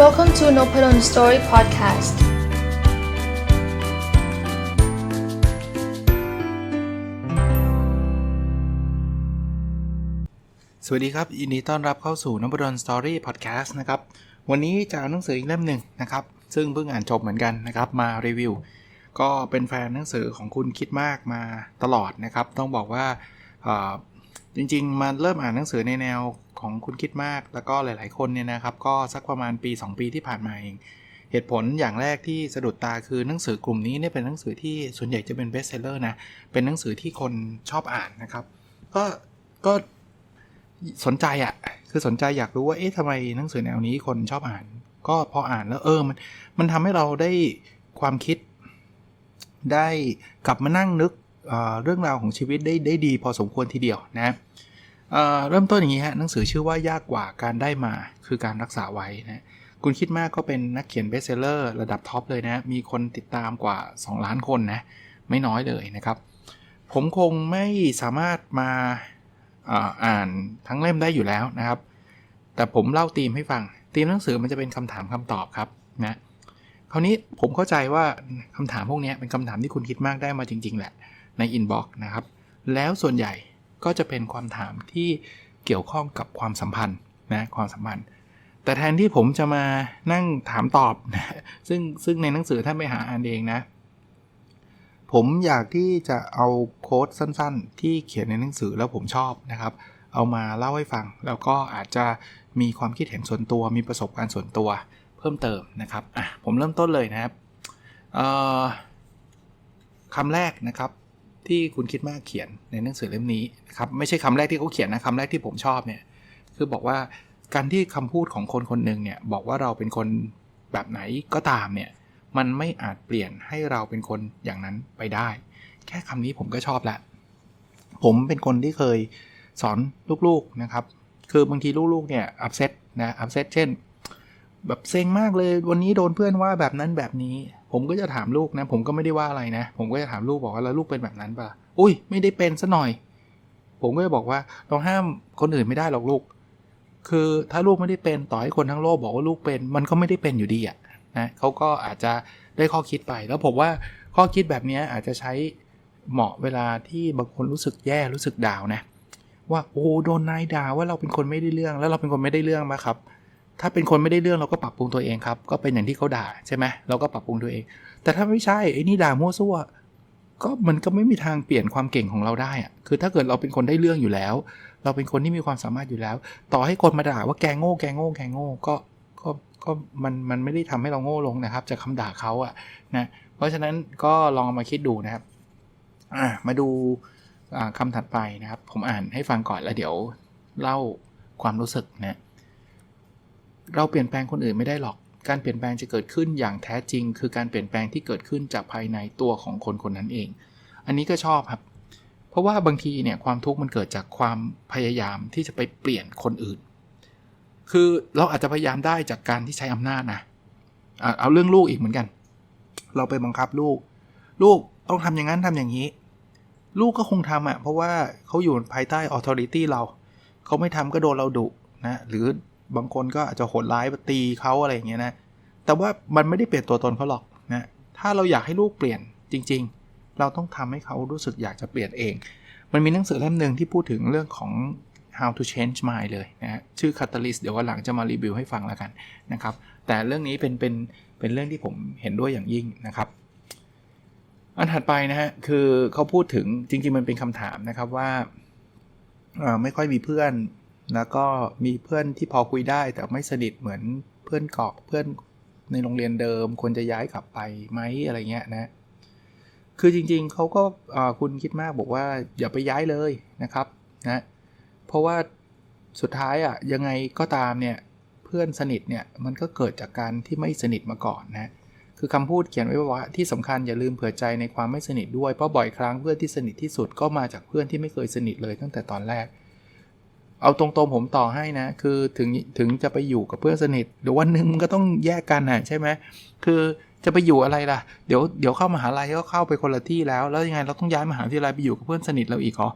Welcome to Nopadon Story Podcast. สวัสดีครับยินดีต้อนรับเข้าสู่นบดอนสตอรี่พอดแคสต์นะครับ วันนี้จะเอาหนังสืออีกเล่มหนึ่งนะครับ ซึ่งเพิ่งอ่านจบเหมือนกันนะครับ มารีวิว ก็เป็นแฟนหนังสือของคุณคิดมากมาตลอดนะครับ ต้องบอกว่าจริงๆมาเริ่มอ่านหนังสือในแนว ของคุณคิดมาก แล้วก็หลาย ๆ คนเนี่ยนะครับ ก็สักประมาณปี 2 ปีที่ผ่านมาเอง เหตุผลอย่างแรกที่สะดุดตาคือหนังสือกลุ่มนี้เนี่ยเป็นหนังสือที่ส่วนใหญ่จะเป็นเบสเซลเลอร์นะ เป็นหนังสือที่คนชอบอ่านนะครับ ก็ก็สนใจอะ่ะ คือสนใจอยากรู้ว่า เอ๊ะทำไมหนังสือแนวนี้คนชอบอ่าน ก็พออ่านแล้วเออ มัน มันทำให้เราได้ความคิด ได้กลับมานั่งนึกเเรื่องราวของชีวิตได้ได้ดีพอสมควรทีเดียวนะ เเริ่มต้นอย่างนี้ฮะหนังสือชื่อว่ายากกว่าการได้มาคือการรักษาไว้นะคุณคิดมากก็เป็นนักเขียนเบสเซลเลอร์ระดับท็อปเลยนะ มีคนติดตามกว่า 2 ล้านคนนะ ไม่น้อยเลยนะครับ ผมคงไม่สามารถมาอ่านทั้งเล่มได้อยู่แล้วนะครับ แต่ผมเล่าธีมให้ฟังธีมหนังสือมันจะเป็นคำถามคำตอบครับนะคราวนี้ผมเข้าใจว่าคำถามพวกนี้เป็นคำถามที่คุณคิดมากได้มาจริง ๆ แหละในอินบ็อกซ์นะครับ แล้วส่วนใหญ่ ก็จะเป็นความถามที่เกี่ยวข้องกับความสัมพันธ์นะความสัมพันธ์ แต่แทนที่ผมจะมานั่งถามตอบนะซึ่งซึ่งในหนังสือท่านไปหาอ่านเองนะ ผมอยากที่จะเอาโค้ดสั้นๆ ที่เขียนในหนังสือแล้วผมชอบนะครับ เอามาเล่าให้ฟัง แล้วก็อาจจะมีความคิดเห็นส่วนตัว มีประสบการณ์ส่วนตัวเพิ่มเติมนะครับอะผมเริ่มต้นเลยนะครับคำแรกนะครับ ที่คุณคิดมากเขียนในหนังสือเล่มนี้นะครับไม่ใช่คำแรกที่เขาเขียนนะคำแรกที่ผมชอบเนี่ยคือบอกว่าการที่คำพูดของคนคนหนึ่งเนี่ยบอกว่าเราเป็นคนแบบไหนก็ตามเนี่ยมันไม่อาจเปลี่ยนให้เราเป็นคนอย่างนั้นไปได้ แค่คำนี้ผมก็ชอบแล้วผมเป็นคนที่เคยสอนลูกๆนะครับคือบางทีลูกๆเนี่ยอับเซตนะอับเซตเช่น แบบเซ็งมากเลยวันนี้โดนเพื่อนว่าแบบนั้นแบบนี้ ผมก็จะถามลูกนะ ผมก็ไม่ได้ว่าอะไรนะ ผมก็จะถามลูกบอกว่าแล้วลูกเป็นแบบนั้นปะอุ้ยไม่ได้เป็นซะหน่อย ผมก็จะบอกว่าเราห้ามคนอื่นไม่ได้หรอกลูก คือถ้าลูกไม่ได้เป็นต่อให้คนทั้งโลกบอกว่าลูกเป็น มันก็ไม่ได้เป็นอยู่ดีอะนะเขาก็อาจจะได้ข้อคิดไปแล้วผมว่าข้อคิดแบบนี้อาจจะใช้เหมาะเวลาที่บางคนรู้สึกแย่รู้สึกดาวนะว่าโอ้โดนนายด่าว่าเราเป็นคนไม่ได้เรื่องแล้วเราเป็นคนไม่ได้เรื่องมาครับ ถ้าเป็นคนไม่ได้เรื่องเราก็ปรับปรุงตัวเองครับ ก็เป็นอย่างที่เขาด่าใช่ไหมเราก็ปรับปรุงตัวเอง แต่ถ้าไม่ใช่ไอ้นี่ด่ามั่วซั่วก็มันก็ไม่มีทางเปลี่ยนความเก่งของเราได้อะคือถ้าเกิดเราเป็นคนได้เรื่องอยู่แล้ว เราเป็นคนที่มีความสามารถอยู่แล้ว ต่อให้คนมาด่าว่าแกโง่แกโง่แกโง่ก็ก็ก็มันมันไม่ได้ทำให้เราโง่ลงนะครับ จากคาด่าเขาอะนะเพราะฉะนั้นก็ลองมาคิดดูนะครับมาดูคำถัดไปนะครับ ผมอ่านให้ฟังก่อนแล้วเดี๋ยวเล่าความรู้สึกนะ เราเปลี่ยนแปลงคนอื่นไม่ได้หรอก การเปลี่ยนแปลงจะเกิดขึ้นอย่างแท้จริง คือการเปลี่ยนแปลงที่เกิดขึ้นจากภายในตัวของคนคนนั้นเอง อันนี้ก็ชอบครับ เพราะว่าบางทีเนี่ยความทุกข์มันเกิดจากความพยายามที่จะไปเปลี่ยนคนอื่น คือเราอาจจะพยายามได้จากการที่ใช้อำนาจนะเอาเรื่องลูกอีกเหมือนกัน เราไปบังคับลูก ลูกต้องทำอย่างนั้นทำอย่างนี้ ลูกก็คงทำอะ่ะเพราะว่าเขาอยู่ภายใต้ออโตริตี้เรา เขาไม่ทำก็โดนเราดุนะหรือ บางคนก็อาจจะโหดร้ายตีเขาอะไรอย่างเงี้ยนะ แต่ว่ามันไม่ได้เปลี่ยนตัวตนเขาหรอกนะ ถ้าเราอยากให้ลูกเปลี่ยนจริง ๆ เราต้องทำให้เขารู้สึกอยากจะเปลี่ยนเอง มันมีหนังสือเล่มหนึ่งที่พูดถึงเรื่องของ how to change mind เลยนะฮะชื่อ catalyst เดี๋ยววันหลังจะมารีวิวให้ฟังแล้วกันนะครับ แต่เรื่องนี้เป็นเป็นเป็นเรื่องที่ผมเห็นด้วยอย่างยิ่งนะครับ อันถัดไปนะฮะคือเขาพูดถึงจริงๆมันเป็นคำถามนะครับว่าไม่ค่อยมีเพื่อน แล้วก็มีเพื่อนที่พอคุยได้แต่ไม่สนิทเหมือนเพื่อนเกาะเพื่อนในโรงเรียนเดิมควรจะย้ายกลับไปไหมอะไรเงี้ยนะ คือจริงๆเขาก็คุณคิดมากบอกว่าอย่าไปย้ายเลยนะครับนะเพราะว่าสุดท้ายอะยังไงก็ตามเนี่ยเพื่อนสนิทเนี่ยมันก็เกิดจากการที่ไม่สนิทมาก่อนนะคือคำพูดเขียนไว้ว่าที่สำคัญอย่าลืมเผื่อใจในความไม่สนิทด้วยเพราะบ่อยครั้งเพื่อนที่สนิทที่สุดก็มาจากเพื่อนที่ไม่เคยสนิทเลยตั้งแต่ตอนแรก เอาตรงๆผมต่อให้นะ คือถึงถึงจะไปอยู่กับเพื่อนสนิทเดี๋ยววันหนึ่งมันก็ต้องแยกกันนะใช่ไหมคือจะไปอยู่อะไรล่ะ เดี๋ยวเดี๋ยวเข้ามาหาลัยก็เข้าไปคนละที่แล้ว แล้วยังไงเราต้องย้ายมหาวิทยาลัยไปอยู่กับเพื่อนสนิทเราอีกเหรอ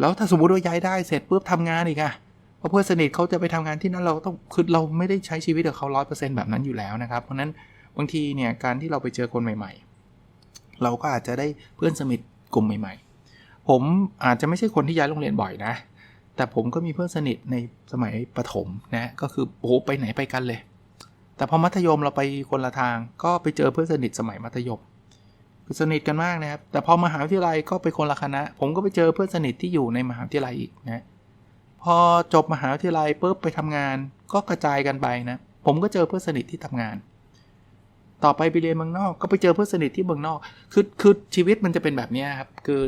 แล้วถ้าสมมติว่าย้ายได้เสร็จปุ๊บทำงานอีกอะราะเพื่อนสนิทเขาจะไปทำงานที่นั่นเราต้องคือเราไม่ได้ใช้ชีวิตกับเขาร้อยเปอร์เซ็นต์แบบนั้นอยู่แล้วนะครับ เพราะนั้นบางทีเนี่ยการที่เราไปเจอคนใหม่ ๆ เราก็อาจจะได้เพื่อนสนิทกลุ่มใหม่ ๆ ผมอาจจะไม่ใช่คนที่ย้ายโรงเรียนบ่อยนะ แต่ผมก็มีเพื่อนสนิทในสมัยประถมนะก็คือโอ้ไปไหนไปกันเลย แต่พอมัธยมเราไปคนละทางก็ไปเจอเพื่อนสนิทสมัยมัธยมคือสนิทกันมากนะครับ แต่พอมหาวิทยาลัยก็ไปคนละคณะ ผมก็ไปเจอเพื่อนสนิทที่อยู่ในมหาวิทยาลัยอีกนะพอจบมหาวิทยาลัยปุ๊บไปทำงาน ก็กระจายกันไปนะผมก็เจอเพื่อนสนิทที่ทำงาน ต่อไปไปเรียนเมืองนอก ก็ไปเจอเพื่อนสนิทที่เมืองนอก คือคือชีวิตมันจะเป็นแบบนี้ครับคือ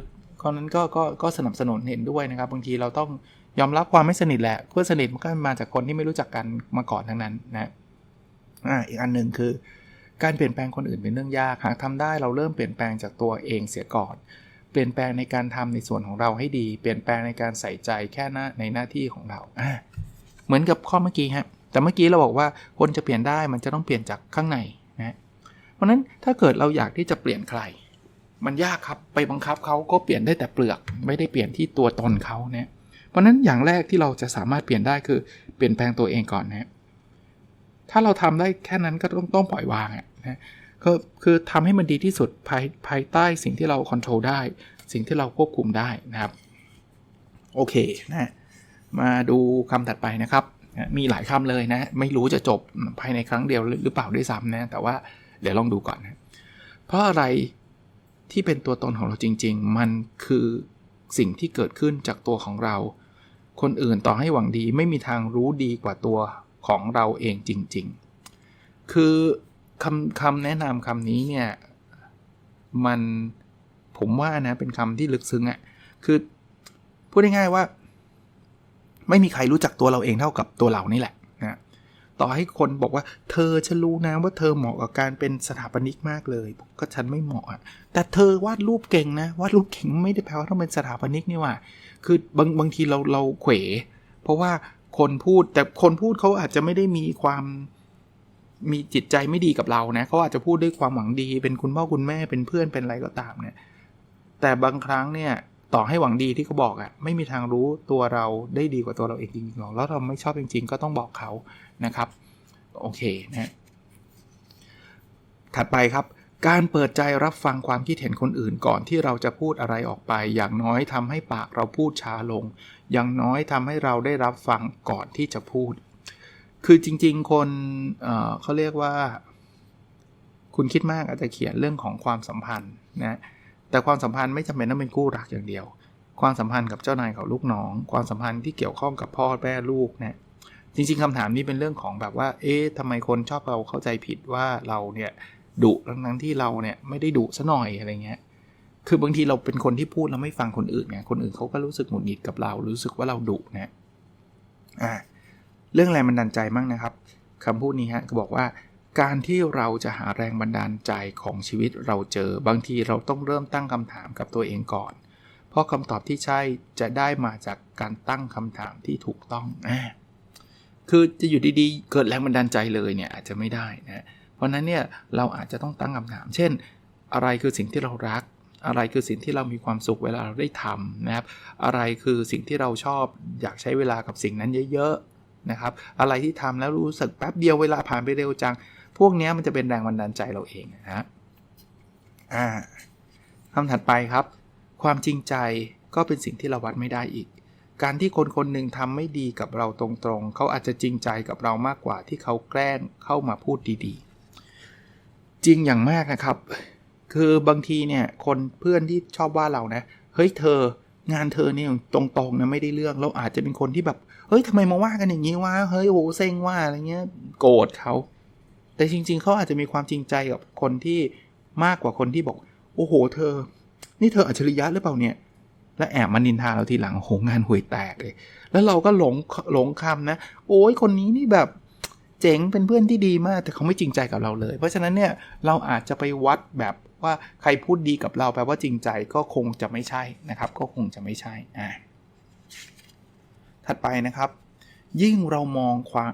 ตอนนั้นก็ก็ก็สนับสนุนเห็นด้วยนะครับ บางทีเราต้อง ยอมรับความไม่สนิทแหละเพื่อนสนิทมันก็มาจากคนที่ไม่รู้จักกันมาก่อนทั้งนั้นนะอ่าอีกอันหนึ่งคือ การเปลี่ยนแปลงคนอื่นเป็นเรื่องยากหากทำได้เราเริ่มเปลี่ยนแปลงจากตัวเองเสียก่อน เปลี่ยนแปลงในการทำในส่วนของเราให้ดี เปลี่ยนแปลงในการใส่ใจแค่หน้าในหน้าที่ของเราอ่าเหมือนกับข้อเมื่อกี้ฮะแต่เมื่อกี้เราบอกว่าคนจะเปลี่ยนได้มันจะต้องเปลี่ยนจากข้างในนะเพราะนั้นถ้าเกิดเราอยากที่จะเปลี่ยนใคร มันยากครับไปบังคับเขาก็เปลี่ยนได้แต่เปลือก ไม่ได้เปลี่ยนที่ตัวตนเขาเนี่ย ราะนั้นอย่างแรกที่เราจะสามารถเปลี่ยนได้คือเปลี่ยนแปลงตัวเองก่อนนะถ้าเราทำได้แค่นั้นก็ต้องต้องปล่อยวางอะนะก็คือทำให้มันดีที่สุดภายภายใต้สิ่งที่เราควบคุมได้ สิ่งที่เราควบคุมได้นะครับ โอเคนะมาดูคำถัดไปนะครับ มีหลายคำเลยนะ ไม่รู้จะจบภายในครั้งเดียวหรือเปล่าด้วยซ้ำนะ แต่ว่าเดี๋ยวลองดูก่อนนะ เพราะอะไรที่เป็นตัวตนของเราจริง ๆ มันคือสิ่งที่เกิดขึ้นจากตัวของเรา คนอื่นต่อให้หวังดีไม่มีทางรู้ดีกว่าตัวของเราเองจริง ๆ คือคำคำแนะนำคำนี้เนี่ย มันผมว่านะเป็นคำที่ลึกซึ้งอะ่ะ คือพูดง่ายๆว่า ไม่มีใครรู้จักตัวเราเองเท่ากับตัวเรานี่แหละนะ ต่อให้คนบอกว่า เธอฉันรู้นะว่าเธอเหมาะกับการเป็นสถาปนิกมากเลย ก็ฉันไม่เหมาะแต่เธอวาดรูปเก่งนะวาดรูปเก่งไม่ได้แปลว่าต้องเป็นสถาปนิกนี่ว่า คือบางบางทีเราเราเขวเพราะว่าคนพูดแต่คนพูดเขาอาจจะไม่ได้มีความมีจิตใจไม่ดีกับเรานะเขาอาจจะพูดด้วยความหวังดี เป็นคุณพ่อคุณแม่เป็นเพื่อนเป็นอะไรก็ตามเนี่ย แต่บางครั้งเนี่ยต่อให้หวังดีที่เขาบอกอะ่ะ ไม่มีทางรู้ตัวเราได้ดีกว่าตัวเราเองจริงๆหรอกแล้วเราไม่ชอบจริง ๆ ก็ต้องบอกเขา นะครับโอเคนะถัดไปครับการเปิดใจรับฟังความคิดเห็นคนอื่นก่อนที่เราจะพูดอะไรออกไป อย่างน้อยทำให้ปากเราพูดช้าลง อย่างน้อยทำให้เราได้รับฟังก่อนที่จะพูด คือจริงๆ คนเเขาเรียกว่า คุณคิดมากอาจจะเขียนเรื่องของความสัมพันธ์นะแต่ความสัมพันธ์ไม่จำเป็นต้องเป็นคู่รักอย่างเดียว ความสัมพันธ์กับเจ้านายกับลูกน้อง ความสัมพันธ์ที่เกี่ยวข้องกับพ่อแม่ลูกนะ จริงๆคำถามนี้เป็นเรื่องของแบบว่า เอ๊ะทำไมคนชอบเราเข้าใจผิดว่าเราเนี่ยดุทั้งที่เราเนี่ยไม่ได้ดุซะหน่อยอะไรเงี้ย คือบางทีเราเป็นคนที่พูดแล้วไม่ฟังคนอื่นไงคนอื่นเขาก็รู้สึกหงุดหงิดกับเรา รู้สึกว่าเราดุนะอ่าเรื่องแรงบันดาลใจมั่งนะครับคำพูดนี้ฮะก็บอกว่าการที่เราจะหาแรงบันดาลใจของชีวิตเราเจอ บางทีเราต้องเริ่มตั้งคำถามกับตัวเองก่อน เพราะคำตอบที่ใช่จะได้มาจากการตั้งคำถามที่ถูกต้องอ่า คือจะอยู่ดีๆ เกิดแรงบันดาลใจเลยเนี่ยอาจจะไม่ได้นะเพราะนั้นเนี่ยเราอาจจะต้องตั้งคำถาม เช่น อะไรคือสิ่งที่เรารัก อะไรคือสิ่งที่เรามีความสุขเวลาเราได้ทำนะครับ อะไรคือสิ่งที่เราชอบอยากใช้เวลากับสิ่งนั้นเยอะๆนะครับ อะไรที่ทำแล้วรู้สึกแป๊บเดียวเวลาผ่านไปเร็วจัง พวกนี้มันจะเป็นแรงบันดาลใจเราเองนะฮะอ่าคำถัดไปครับ ความจริงใจก็เป็นสิ่งที่เราวัดไม่ได้อีก การที่คนคนหนึ่งทำไม่ดีกับเราตรงๆ เขาอาจจะจริงใจกับเรามากกว่าที่เขาแกล้งเข้ามาพูดดีๆ จริงอย่างมากนะครับ คือบางทีเนี่ยคนเพื่อนที่ชอบว่าเรานะ เฮ้ยเธองานเธอเนี่ยตรงๆนะไม่ได้เรื่องเราอาจจะเป็นคนที่แบบเฮ้ยทำไมมาว่ากันอย่างนี้วะเฮ้ยโหเซ็งว่าอะไรเงี้ยโกรธเขาแต่จริง ๆเขาอาจจะมีความจริงใจกับคนที่มากกว่าคนที่บอก โอ้โห เธอ นี่เธออัจฉริยะหรือเปล่าเนี่ย และแอบมานินทาเราทีหลังโหงานห่วยแตกเลย แล้วเราก็หลงหลงคำนะ โอ้ยคนนี้นี่แบบเจ๋งเป็นเพื่อนที่ดีมาก แต่เขาไม่จริงใจกับเราเลย เพราะฉะนั้นเนี่ยเราอาจจะไปวัดแบบว่าใครพูดดีกับเราแปลว่าจริงใจก็คงจะไม่ใช่นะครับ ก็คงจะไม่ใช่อ่าถัดไปนะครับ ยิ่งเรามองความ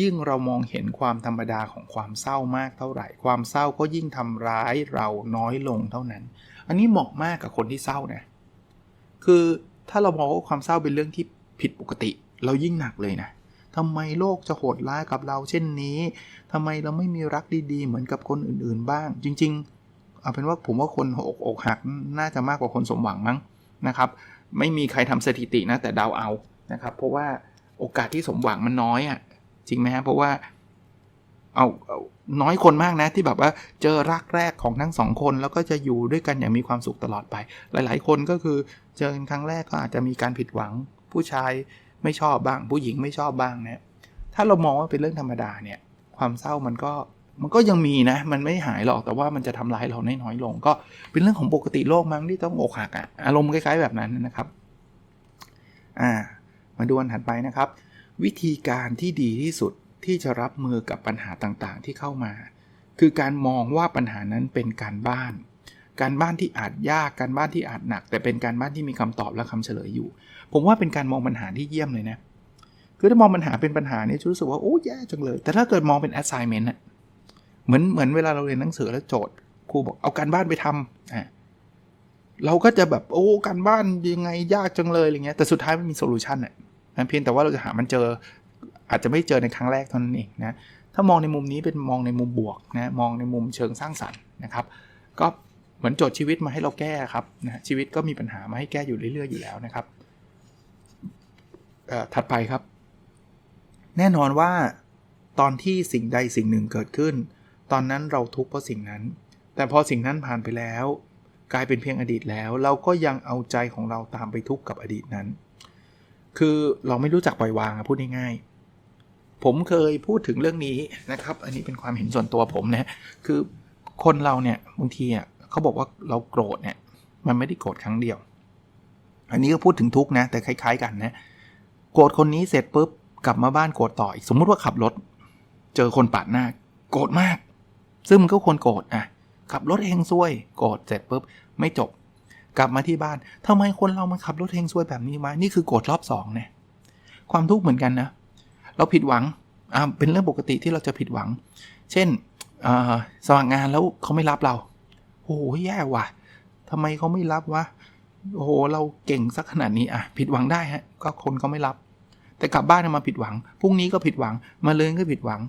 ยิ่งเรามองเห็นความธรรมดาของความเศร้ามากเท่าไหร่ ความเศร้าก็ยิ่งทำร้ายเราน้อยลงเท่านั้น อันนี้เหมาะมากกับคนที่เศร้านะ คือถ้าเรามองว่าความเศร้าเป็นเรื่องที่ผิดปกติ เรายิ่งหนักเลยนะทำไมโลกจะโหดร้ายกับเราเช่นนี้ทำไมเราไม่มีรักดีๆ เหมือนกับคนอื่นๆบ้าง จริง ๆ เอาเป็นว่าผมว่าคนอกอกหักน่าจะมากกว่าคนสมหวังมั้งนะครับ ไม่มีใครทำสถิตินะแต่เดาเอานะครับ เพราะว่าโอกาสที่สมหวังมันน้อยอะ่ะจริงไหมฮะเพราะว่า เอาเอาน้อยคนมากนะที่แบบว่าเจอรักแรกของทั้งสองคนแล้วก็จะอยู่ด้วยกันอย่างมีความสุขตลอดไป หลาย ๆ คนก็คือเจอกันครั้งแรกก็อาจจะมีการผิดหวัง ผู้ชายไม่ชอบบ้าง ผู้หญิงไม่ชอบบ้างนะถ้าเรามองว่าเป็นเรื่องธรรมดาเนี่ยความเศร้ามันก็มันก็ยังมีนะ มันไม่หายหรอกแต่ว่ามันจะทำร้ายเราน้อยๆลง ก็เป็นเรื่องของปกติโลกมั้งที่ต้องอกหักอะอารมณ์คล้ายๆแบบนั้นนะครับอ่ามาดูอันถัดไปนะครับ วิธีการที่ดีที่สุด ที่จะรับมือกับปัญหาต่างๆ ที่เข้ามา คือการมองว่าปัญหานั้นเป็นการบ้าน การบ้านที่อาจยากการบ้านที่อาจหนัก แต่เป็นการบ้านที่มีคำตอบและคำเฉลยอยู่ ผมว่าเป็นการมองปัญหาที่เยี่ยมเลยนะคือถ้ามองปัญหาเป็นปัญหาเนี่ยจะรู้สึกว่าโอ้แย่จังเลย แต่ถ้าเกิดมองเป็น assignment อะเหมือนเหมือนเวลาเราเรียนหนังสือแล้วโจทย์ครูบอกเอาการบ้านไปทำอะเราก็จะแบบโอ้การบ้านยังไงยากจังเลยอะไรเงี้ยแต่สุดท้ายมันมีโซลูชันอะเพียงแต่ว่าเราจะหามันเจอ อาจจะไม่เจอในครั้งแรกเท่านั้นเองนะถ้ามองในมุมนี้เป็นมองในมุมบวกนะมองในมุมเชิงสร้างสรรค์นะครับ ก็เหมือนโจทย์ชีวิตมาให้เราแก้ครับนะชีวิตก็มีปัญหามาให้แก้อยู่เรื่อยๆอยู่แล้วนะครับถัดไปครับ แน่นอนว่าตอนที่สิ่งใดสิ่งหนึ่งเกิดขึ้น ตอนนั้นเราทุกข์เพราะสิ่งนั้น แต่พอสิ่งนั้นผ่านไปแล้ว กลายเป็นเพียงอดีตแล้ว เราก็ยังเอาใจของเราตามไปทุกข์กับอดีตนั้น คือเราไม่รู้จักปล่อยวางพูดง่ายๆ ผมเคยพูดถึงเรื่องนี้นะครับ อันนี้เป็นความเห็นส่วนตัวผมนะคือคนเราเนี่ยบางทีอะเขาบอกว่าเราโกรธเนี่ย มันไม่ได้โกรธครั้งเดียว อันนี้ก็พูดถึงทุกนะ แต่คล้าย ๆ กันนะโกรธคนนี้เสร็จปุ๊บกลับมาบ้านโกรธต่ออีกสมมุติว่าขับรถ เจอคนปาดหน้า โกรธมาก ซึ่งมันก็ควรโกรธอะขับรถเฮงซวย โกรธเสร็จปุ๊บไม่จบ กลับมาที่บ้านทำไมคนเรามันขับรถเฮงซวยแบบนี้มานี่คือโกรธรอบสองเนี่ยความทุกข์เหมือนกันนะ เราผิดหวังอ่าเป็นเรื่องปกติที่เราจะผิดหวัง เช่นสมัครงานแล้วเขาไม่รับเรา โอ้โหแย่ว่ะทำไมเขาไม่รับวะ โอ้โห เราเก่งสักขนาดนี้อะ ผิดหวังได้ฮะ ก็คนเขาไม่รับ แต่กลับบ้านมาผิดหวัง พรุ่งนี้ก็ผิดหวัง มาเลือนก็ผิดหวัง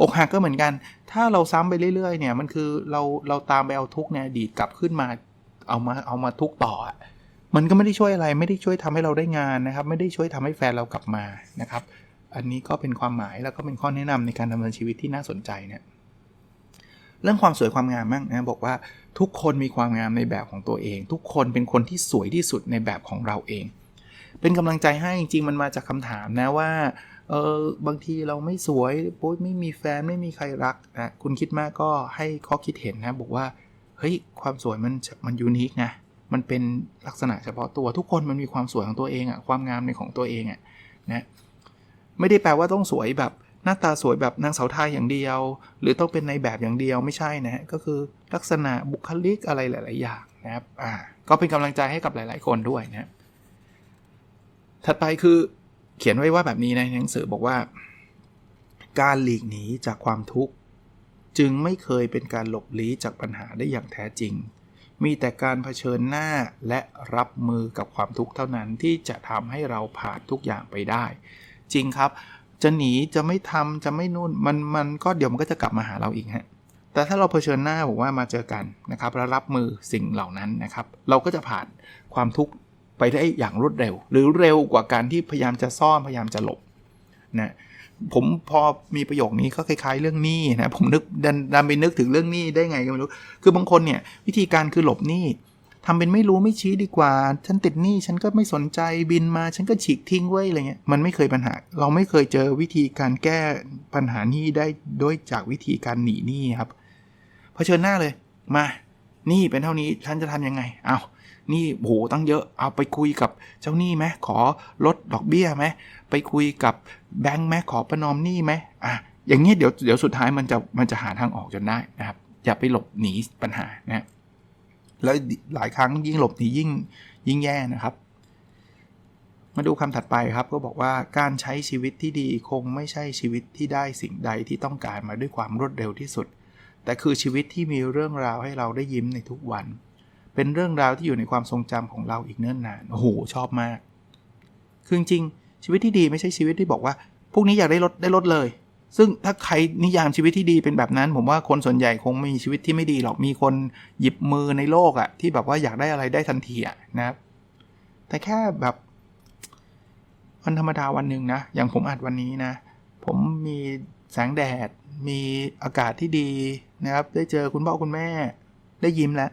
อกหักก็เหมือนกัน ถ้าเราซ้ำไปเรื่อยๆ เนี่ย มันคือเรา เราตามไปเอาทุกเนี่ยดีกลับขึ้นมา เอามา เอามาทุกต่อ มันก็ไม่ได้ช่วยอะไร ไม่ได้ช่วยทำให้เราได้งานนะครับ ไม่ได้ช่วยทำให้แฟนเรากลับมา นะครับ อันนี้ก็เป็นความหมายแล้วก็เป็นข้อแนะนำในการดำเนินชีวิตที่น่าสนใจเนี่ยเรื่องความสวยความงามบ้างนะบอกว่าทุกคนมีความงามในแบบของตัวเอง ทุกคนเป็นคนที่สวยที่สุดในแบบของเราเอง เป็นกำลังใจให้จริงๆ มันมาจากคำถามนะว่าเออบางทีเราไม่สวยปุ๊บไม่มีแฟนไม่มีใครรักนะคุณคิดมากก็ให้ข้อคิดเห็นนะ บอกว่าเฮ้ยความสวยมันมันยูนิคนะมันเป็นลักษณะเฉพาะตัวทุกคนมันมีความสวยของตัวเองอะความงามในของตัวเองอะนะ ไม่ได้แปลว่าต้องสวยแบบหน้าตาสวยแบบนางสาวไทยอย่างเดียว หรือต้องเป็นในแบบอย่างเดียวไม่ใช่นะก็คือลักษณะบุคลิกอะไรหลาย ๆ อย่างนะครับอ่าก็เป็นกำลังใจให้กับหลาย ๆ คนด้วยนะถัดไปคือเขียนไว้ว่าแบบนี้ในหนังสือบอกว่า การหลีกหนีจากความทุกข์ จึงไม่เคยเป็นการหลบลี้จากปัญหาได้อย่างแท้จริง มีแต่การเผชิญหน้าและรับมือกับความทุกข์เท่านั้นที่จะทำให้เราผ่านทุกอย่างไปได้ จริงครับ จะหนีจะไม่ทำจะไม่นู่นมันมันก็เดี๋ยวมันก็จะกลับมาหาเราอีกฮะแต่ถ้าเราเผชิญหน้าบอกว่ามาเจอกันนะครับแล้วรับมือสิ่งเหล่านั้นนะครับ เราก็จะผ่านความทุกข์ไปได้อย่างรวดเร็ว หรือเร็วกว่าการที่พยายามจะซ่อนพยายามจะหลบนะผมพอมีประโยคนี้ก็คล้ายๆเรื่องหนี้นะผมนึกดันดันไปนึกถึงเรื่องหนี้ได้ไงก็ไม่รู้ คือบางคนเนี่ยวิธีการคือหลบหนี้ ทำเป็นไม่รู้ไม่ชี้ดีกว่า ฉันติดหนี้ฉันก็ไม่สนใจบินมาฉันก็ฉีกทิ้งไว้อะไรเงี้ยมันไม่เคยปัญหา เราไม่เคยเจอวิธีการแก้ปัญหานี้ได้ด้วยจากวิธีการหนีหนี้ครับเผชิญหน้าเลยมานี่เป็นเท่านี้ฉันจะทํำยังไงเอานี่โหตั้งเยอะเอาไปคุยกับเจ้าหนี้ไหมขอลดดอกเบี้ยไหมไปคุยกับแบงค์ไหมขอประนอมหนี้ไหมอะอย่างนี้เดี๋ยวเดี๋ยวสุดท้ายมันจะมันจะหาทางออกจนได้นะครับ อย่าไปหลบหนีปัญหานะ แล้วหลายครั้งยิ่งหลบหนียิ่งยิ่งแย่นะครับ มาดูคำถัดไปครับก็บอกว่าการใช้ชีวิตที่ดีคงไม่ใช่ชีวิตที่ได้สิ่งใดที่ต้องการมาด้วยความรวดเร็วที่สุด แต่คือชีวิตที่มีเรื่องราวให้เราได้ยิ้มในทุกวัน เป็นเรื่องราวที่อยู่ในความทรงจำของเราอีกเนิ่นนานโอ้โหชอบมาก คือจริงชีวิตที่ดีไม่ใช่ชีวิตที่บอกว่าพวกนี้อยากได้รถได้รถเลย ซึ่งถ้าใครนิยามชีวิตที่ดีเป็นแบบนั้น ผมว่าคนส่วนใหญ่คงมีชีวิตที่ไม่ดีหรอกมีคนหยิบมือในโลกอะที่แบบว่าอยากได้อะไรได้ทันทีอะนะครับแต่แค่แบบวันธรรมดาวันหนึ่งนะ อย่างผมอัดวันนี้นะ ผมมีแสงแดด มีอากาศที่ดีนะครับ ได้เจอคุณพ่อคุณแม่ ได้ยิ้มแล้ว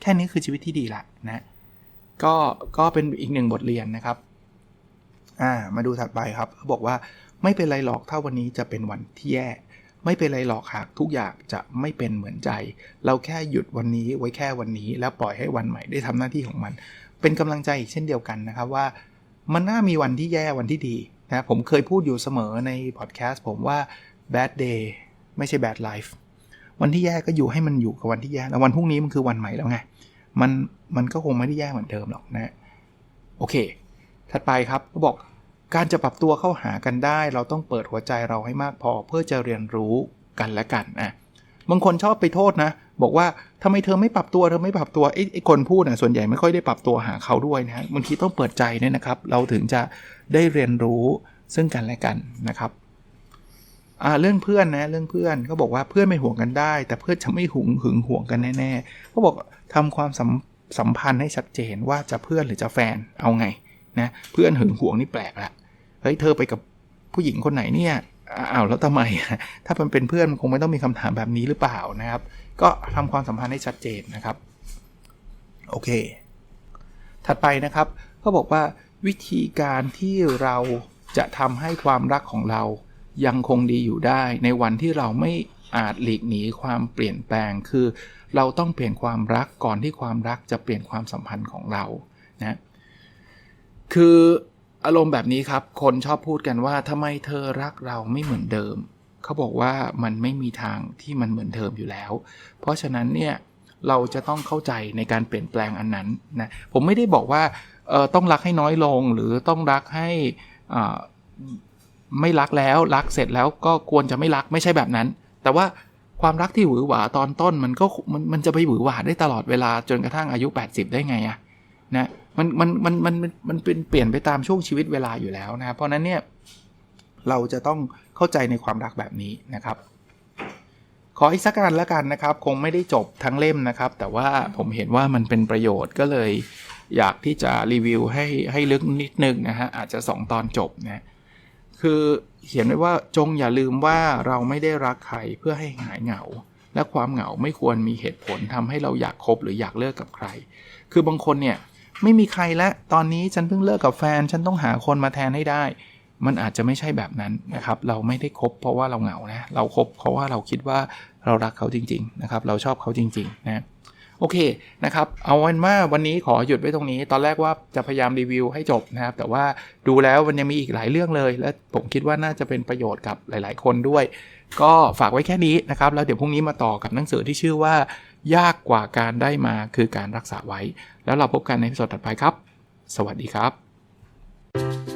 แค่นี้คือชีวิตที่ดีละนะ ก็ก็เป็นอีกหนึ่งบทเรียนนะครับ อ่า มาดูถัดไปครับเขาบอกว่า ไม่เป็นไรหรอกถ้าวันนี้จะเป็นวันที่แย่ ไม่เป็นไรหรอกหากทุกอย่างจะไม่เป็นเหมือนใจ เราแค่หยุดวันนี้ไว้แค่วันนี้ แล้วปล่อยให้วันใหม่ได้ทำหน้าที่ของมัน เป็นกำลังใจเช่นเดียวกันนะครับว่า มันน่ามีวันที่แย่วันที่ดีนะผมเคยพูดอยู่เสมอในพอดแคสต์ผมว่า bad day ไม่ใช่ bad life วันที่แย่ก็อยู่ให้มันอยู่กับวันที่แย่แล้ววันพรุ่งนี้มันคือวันใหม่แล้วไงมันมันก็คงไม่ได้แย่เหมือนเดิมหรอกนะโอเค ถัดไปครับก็บอก การจะปรับตัวเข้าหากันได้ เราต้องเปิดหัวใจเราให้มากพอเพื่อจะเรียนรู้กันและกันนะบางคนชอบไปโทษนะ บอกว่าทำไมเธอไม่ปรับตัวเธอไม่ปรับตัวไอ้ไอ้คนพูดนะส่วนใหญ่ไม่ค่อยได้ปรับตัวหาเขาด้วยนะบางทีต้องเปิดใจด้วยนะครับ เราถึงจะได้เรียนรู้ซึ่งกันและกันนะครับอ่าเรื่องเพื่อนนะเรื่องเพื่อนเขาบอกว่าเพื่อนไม่ห่วงกันได้ แต่เพื่อนจะไม่หึงหึงห่วงกันแน่ๆเขาบอกทำความสัมสัมพันธ์ให้ชัดเจนว่าจะเพื่อนหรือจะแฟนเอาไงนะเพื่อนหึงห่วงนี่แปลกละ เฮ้ยเธอไปกับผู้หญิงคนไหนเนี่ยอ้าวแล้วทำไม ถ้ามันเป็นเพื่อนมันคงไม่ต้องมีคำถามแบบนี้หรือเปล่านะครับ ก็ทำความสัมพันธ์ให้ชัดเจนนะครับ โอเค ถัดไปนะครับเขาบอกว่าวิธีการที่เราจะทำให้ความรักของเรายังคงดีอยู่ได้ในวันที่เราไม่อาจหลีกหนีความเปลี่ยนแปลง คือเราต้องเปลี่ยนความรักก่อนที่ความรักจะเปลี่ยนความสัมพันธ์ของเรานะคือ อารมณ์แบบนี้ครับ คนชอบพูดกันว่าทำไมเธอรักเราไม่เหมือนเดิม เขาบอกว่ามันไม่มีทางที่มันเหมือนเดิมอยู่แล้ว เพราะฉะนั้นเนี่ยเราจะต้องเข้าใจในการเปลี่ยนแปลงอันนั้นนะ ผมไม่ได้บอกว่าเออต้องรักให้น้อยลงหรือต้องรักให้อ่ไม่รักแล้วรักเสร็จแล้วก็ควรจะไม่รักไม่ใช่แบบนั้น แต่ว่าความรักที่หวือหวาตอนต้นมันก็มันมันจะไปหวือหวาได้ตลอดเวลาจนกระทั่งอายุ 80 ได้ไงอะนะ มันมันมันมันมันเป็นเปลี่ยนไปตามช่วงชีวิตเวลาอยู่แล้วนะครับเพราะนั้นเนี่ยเราจะต้องเข้าใจในความรักแบบนี้นะครับ ขออีกสักการล้วกันนะครับ คงไม่ได้จบทั้งเล่มนะครับ แต่ว่าผมเห็นว่ามันเป็นประโยชน์ก็เลย อยากที่จะรีวิวให้ให้ลึกนิดนึงนะฮะอาจจะ 2 ตอนจบนะคือเขียนไว้ว่าจงอย่าลืมว่าเราไม่ได้รักใครเพื่อให้หายเหงา และความเหงาไม่ควรมีเหตุผลทำให้เราอยากคบหรืออยากเลิกกับใคร คือบางคนเนี่ย ไม่มีใครแล้วตอนนี้ฉันเพิ่งเลิกกับแฟน ฉันต้องหาคนมาแทนให้ได้ มันอาจจะไม่ใช่แบบนั้นนะครับ เราไม่ได้คบเพราะว่าเราเหงานะ เราคบเพราะว่าเราคิดว่าเรารักเขาจริง ๆ นะครับ เราชอบเขาจริง ๆ นะโอเคนะครับ เอาวันว่าวันนี้ขอหยุดไว้ตรงนี้ ตอนแรกว่าจะพยายามรีวิวให้จบนะครับ แต่ว่าดูแล้วมันยังมีอีกหลายเรื่องเลย และผมคิดว่าน่าจะเป็นประโยชน์กับหลาย ๆ คนด้วย ก็ฝากไว้แค่นี้นะครับ แล้วเดี๋ยวพรุ่งนี้มาต่อกับหนังสือที่ชื่อว่า ยากกว่าการได้มาคือการรักษาไว้ แล้วเราพบกันในพิสดถัดไปครับ สวัสดีครับ